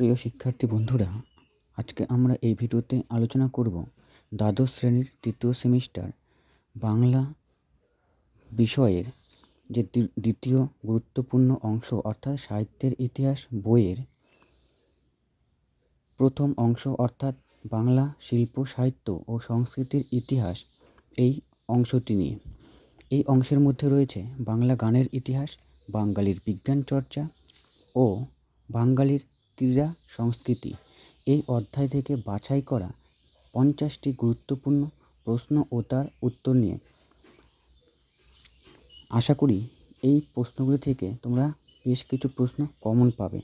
প্রিয় শিক্ষার্থী বন্ধুরা, আজকে আমরা এই ভিডিওতে আলোচনা করব দ্বাদশ শ্রেণির তৃতীয় সেমিস্টার বাংলা বিষয়ের যে দ্বিতীয় গুরুত্বপূর্ণ অংশ অর্থাৎ সাহিত্যের ইতিহাস বইয়ের প্রথম অংশ অর্থাৎ বাংলা শিল্প, সাহিত্য ও সংস্কৃতির ইতিহাস এই অংশটি নিয়ে। এই অংশের মধ্যে রয়েছে বাংলা গানের ইতিহাস, বাঙালির বিজ্ঞান চর্চা ও বাঙালির ক্রীড়া সংস্কৃতি। এই অধ্যায় থেকে বাছাই করা পঞ্চাশটি গুরুত্বপূর্ণ প্রশ্ন ও তার উত্তর নিয়ে। আশা করি এই প্রশ্নগুলি থেকে তোমরা বেশ কিছু প্রশ্ন কমন পাবে।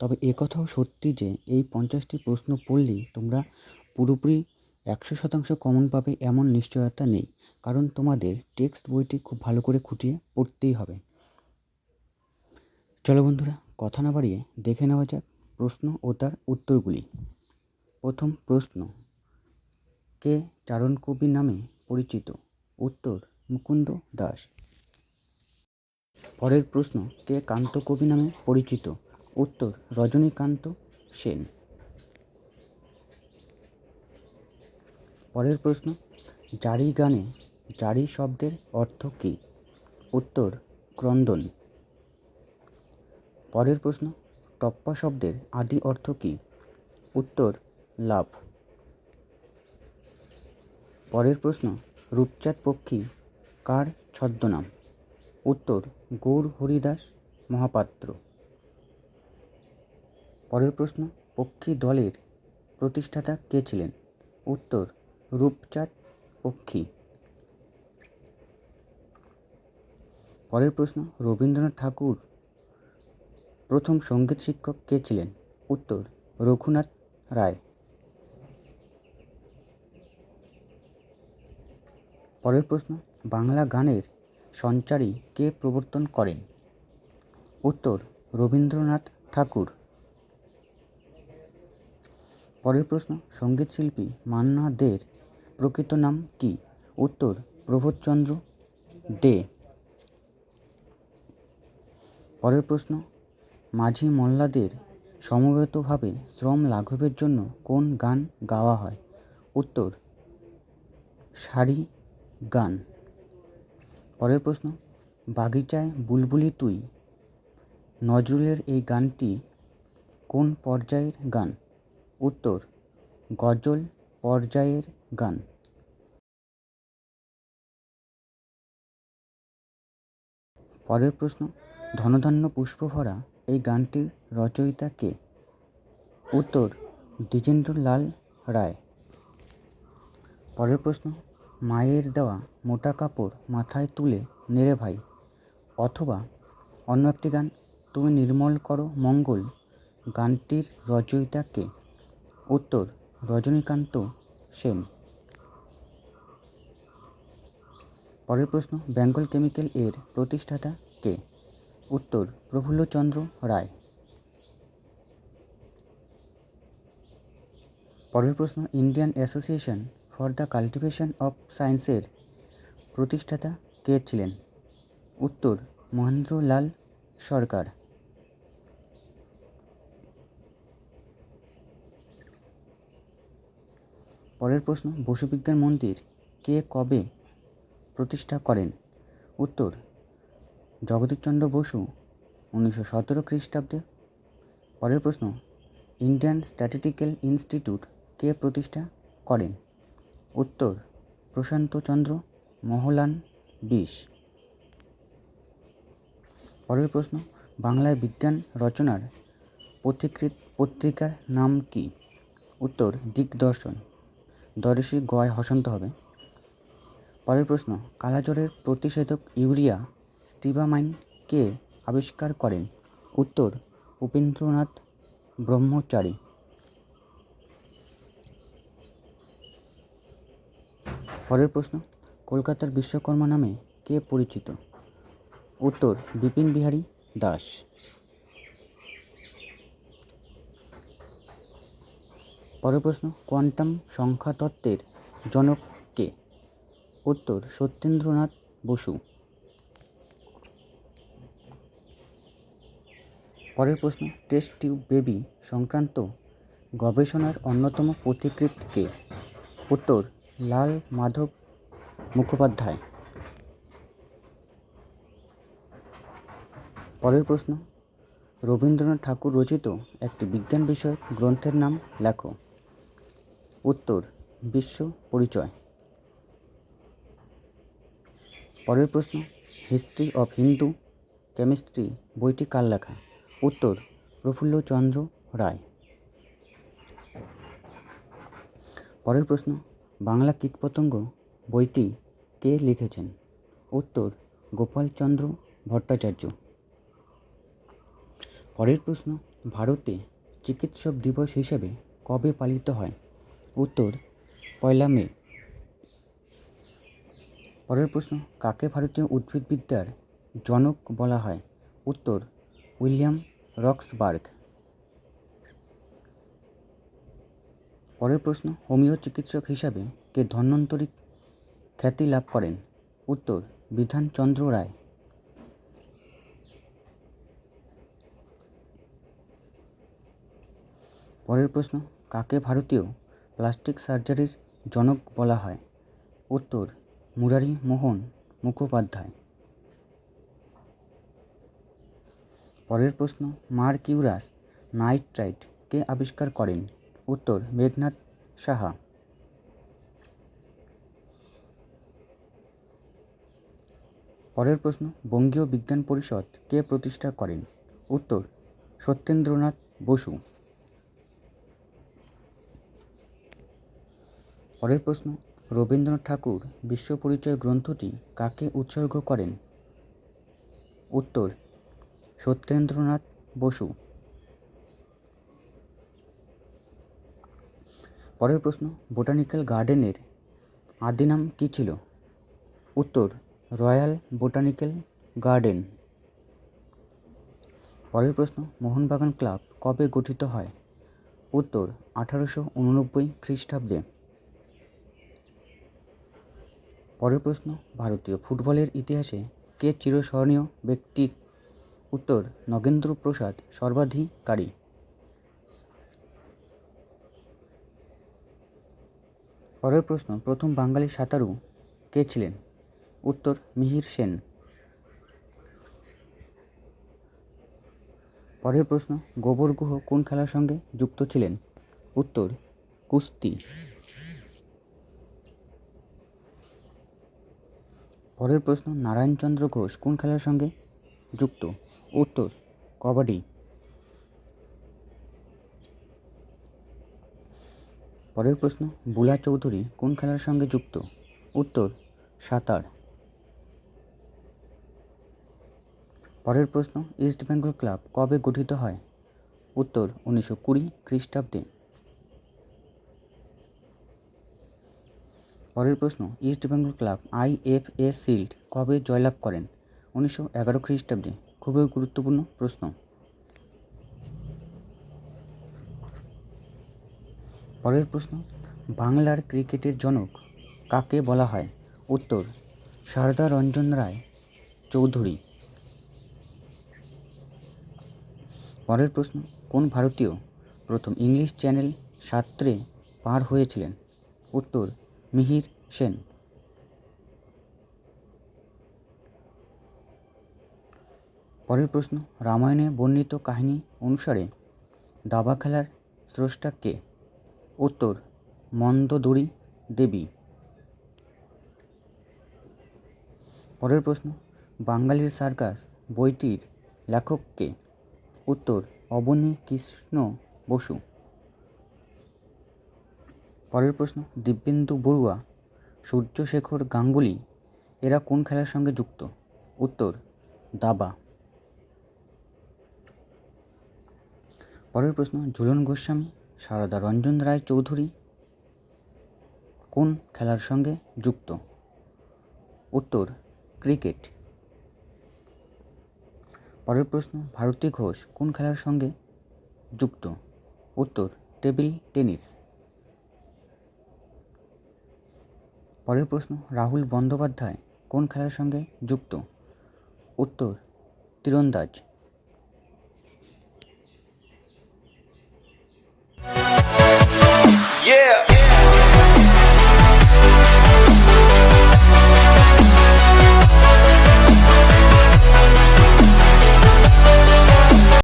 তবে একথাও সত্যি যে এই পঞ্চাশটি প্রশ্ন পড়লেই তোমরা পুরোপুরি একশো শতাংশ কমন পাবে এমন নিশ্চয়তা নেই, কারণ তোমাদের টেক্সট বইটি খুব ভালো করে খুঁটিয়ে পড়তেই হবে। চলো বন্ধুরা, কথা না বাড়িয়ে দেখে নেওয়া যাক প্রশ্ন ও তার উত্তরগুলি। প্রথম প্রশ্ন, কে চারণ কবি নামে পরিচিত? উত্তর, মুকুন্দ দাস। পরের প্রশ্ন, কে কান্ত কবি নামে পরিচিত? উত্তর, রজনীকান্ত সেন। পরের প্রশ্ন, জারি গানে জারি শব্দের অর্থ কী? উত্তর, ক্রন্দন। পরের প্রশ্ন টপ্পা শব্দের আদি অর্থ কী? উত্তর, লাভ। পরের প্রশ্ন, রূপচাঁদ পক্ষী কার ছদ্মনাম? উত্তর, গৌর হরিদাস মহাপাত্র। পরের প্রশ্ন, পক্ষী দলের প্রতিষ্ঠাতা কে ছিলেন? উত্তর, রূপচাঁদ পক্ষী। পরের প্রশ্ন, রবীন্দ্রনাথ ঠাকুর প্রথম সংগীত শিক্ষক কে ছিলেন? উত্তর, রঘুনাথ রায়। পরের প্রশ্ন, বাংলা গানের সঞ্চারী কে প্রবর্তন করেন? উত্তর, রবীন্দ্রনাথ ঠাকুর। পরের প্রশ্ন, সংগীত শিল্পী মান্না দের প্রকৃত নাম কি? উত্তর, প্রবোধচন্দ্র দে। পরের প্রশ্ন মাঝি মোল্লাদের সমবেতভাবে শ্রম লাঘবের জন্য কোন গান গাওয়া হয়? উত্তর, সারি গান। পরের প্রশ্ন, বাগিচায় বুলবুলি তুই, নজরুলের এই গানটি কোন পর্যায়ের গান? উত্তর, গজল পর্যায়ের গান। পরের প্রশ্ন, ধনধান্য পুষ্পভরা এই গানটির রচয়িতা কে? উত্তর, দ্বিজেন্দ্রলাল রায়। পরের প্রশ্ন, মায়ের দেওয়া মোটা কাপড় মাথায় তুলে নেড়ে ভাই, অথবা অন্য একটি গান, তুমি নির্মল করো মঙ্গল, গানটির রচয়িতা কে? উত্তর, রজনীকান্ত সেন। পরের প্রশ্ন, বেঙ্গল কেমিক্যাল এর প্রতিষ্ঠাতা কে? উত্তর, প্রফুল্লচন্দ্র রায়। পরের প্রশ্ন, Indian association for the cultivation of সায়েন্সের প্রতিষ্ঠাতা কে ছিলেন? উত্তর, মহেন্দ্রলাল সরকার। পরের প্রশ্ন বসুবিজ্ঞান মন্দির কে কবে প্রতিষ্ঠা করেন? উত্তর জগদীশচন্দ্র বসু উনিশশো সতেরো খ্রিস্টাব্দে? পরের প্রশ্ন, ইন্ডিয়ান স্ট্যাটিস্টিক্যাল ইনস্টিটিউট কে প্রতিষ্ঠা করেন? উত্তর প্রশান্তচন্দ্র মহলান বিশ পরের প্রশ্ন, বাংলায় বিজ্ঞান রচনার পথিকৃত পত্রিকার নাম কি? উত্তর, দিগদর্শন। দর্শী গয় হসন্ত হবে। পরের প্রশ্ন, কালাজ্বরের প্রতিষেধক ইউরিয়া স্টিবামাইন কে আবিষ্কার করেন। উত্তর, উপেন্দ্রনাথ ব্রহ্মচারী। পরের প্রশ্ন, কলকাতার বিশ্বকর্মা নামে কে পরিচিত? উত্তর, বিপিন বিহারী দাস। পরের প্রশ্ন, কোয়ান্টাম সংখ্যাতত্ত্বের জনক কে? উত্তর, সত্যেন্দ্রনাথ বসু। পরের প্রশ্ন টেস্ট টিউব বেবি সংক্রান্ত গবেষণার অন্যতম পথিকৃৎকে উত্তর, লাল মাধব মুখোপাধ্যায়। পরের প্রশ্ন, রবীন্দ্রনাথ ঠাকুর রচিত একটি বিজ্ঞান বিষয়ক গ্রন্থের নাম লেখো। উত্তর, বিশ্ব পরিচয়। পরের প্রশ্ন হিস্ট্রি অফ হিন্দু কেমিস্ট্রি বইটি কার লেখা? উত্তর প্রফুল্লচন্দ্র রায়। পরের প্রশ্ন, বাংলা কীটপতঙ্গ বইটি কে লিখেছেন? উত্তর গোপালচন্দ্র ভট্টাচার্য। পরের প্রশ্ন, ভারতে চিকিৎসক দিবস হিসেবে কবে পালিত হয়? উত্তর, পয়লা মে। পরের প্রশ্ন, কাকে ভারতীয় উদ্ভিদবিদ্যার জনক বলা হয়? উত্তর উইলিয়াম রক্সবার্গ। পরের প্রশ্ন, হোমিও চিকিৎসক হিসাবে কে ধন্বন্তরী খ্যাতি লাভ করেন? উত্তর, বিধানচন্দ্র রায়। পরের প্রশ্ন, কাকে ভারতীয় প্লাস্টিক সার্জারির জনক বলা হয়? উত্তর মুরারি মোহন মুখোপাধ্যায়। পরের প্রশ্ন, মার্কিউরাস নাইট্রাইট কে আবিষ্কার করেন? উত্তর মেঘনাথ সাহা। পরের প্রশ্ন, বঙ্গীয় বিজ্ঞান পরিষদ কে প্রতিষ্ঠা করেন? উত্তর, সত্যেন্দ্রনাথ বসু। পরের প্রশ্ন, রবীন্দ্রনাথ ঠাকুর বিশ্ব পরিচয় গ্রন্থটি কাকে উৎসর্গ করেন? উত্তর সত্যেন্দ্রনাথ বসু। পরের প্রশ্ন, বোটানিক্যাল গার্ডেনের আদি নাম কী ছিল? উত্তর, রয়্যাল বোটানিক্যাল গার্ডেন। পরের প্রশ্ন, মোহনবাগান ক্লাব কবে গঠিত হয়? উত্তর, আঠারোশো উননব্বই খ্রিস্টাব্দে। পরের প্রশ্ন, ভারতীয় ফুটবলের ইতিহাসে কে চিরস্মরণীয় ব্যক্তি উত্তর, নগেন্দ্র প্রসাদ সর্বাধিকারী। পরের প্রশ্ন, প্রথম বাঙালি সাঁতারু কে ছিলেন? উত্তর, মিহির সেন। পরের প্রশ্ন, গোবর গুহ কোন খেলার সঙ্গে যুক্ত ছিলেন? উত্তর, কুস্তি। পরের প্রশ্ন, নারায়ণচন্দ্র ঘোষ কোন খেলার সঙ্গে যুক্ত? উত্তর, কবাডি। পরের প্রশ্ন, বুলা চৌধুরী কোন খেলার সঙ্গে যুক্ত? উত্তর, সাঁতার। পরের প্রশ্ন, ইস্ট বেঙ্গল ক্লাব কবে গঠিত হয়? উত্তর, উনিশশো কুড়ি খ্রিস্টাব্দে। পরের প্রশ্ন, East Bengal club IFA shield কবে জয়লাভ করেন? উনিশশো এগারো খ্রিস্টাব্দে। খুবই গুরুত্বপূর্ণ প্রশ্ন। পরের প্রশ্ন, বাংলার ক্রিকেটের জনক কাকে বলা হয়? উত্তর, সারদা রঞ্জন রায় চৌধুরী। পরের প্রশ্ন, কোন ভারতীয় প্রথম ইংলিশ চ্যানেল সাত্রে পার হয়েছিলেন? উত্তর, মিহির সেন। পরের প্রশ্ন, রামায়ণে বর্ণিত কাহিনী অনুসারে দাবা খেলার স্রষ্টা কে? উত্তর, মন্দোদরী দেবী। পরের প্রশ্ন, বাঙালির সার্কাস বইটির লেখক কে? উত্তর, অবনী কৃষ্ণ বসু। পরের প্রশ্ন, দিব্যেন্দু বড়ুয়া, সূর্যশেখর গাঙ্গুলি, এরা কোন খেলার সঙ্গে যুক্ত? উত্তর, দাবা। পরের প্রশ্ন ঝুলন গোস্বামী, সারদা রঞ্জন রায় চৌধুরী কোন খেলার সঙ্গে যুক্ত? উত্তর, ক্রিকেট। পরের প্রশ্ন, ভারতী ঘোষ কোন খেলার সঙ্গে যুক্ত? উত্তর, টেবিল টেনিস। পরের প্রশ্ন, রাহুল বন্দ্যোপাধ্যায় কোন খেলার সঙ্গে যুক্ত? উত্তর, তীরন্দাজ। Yeah.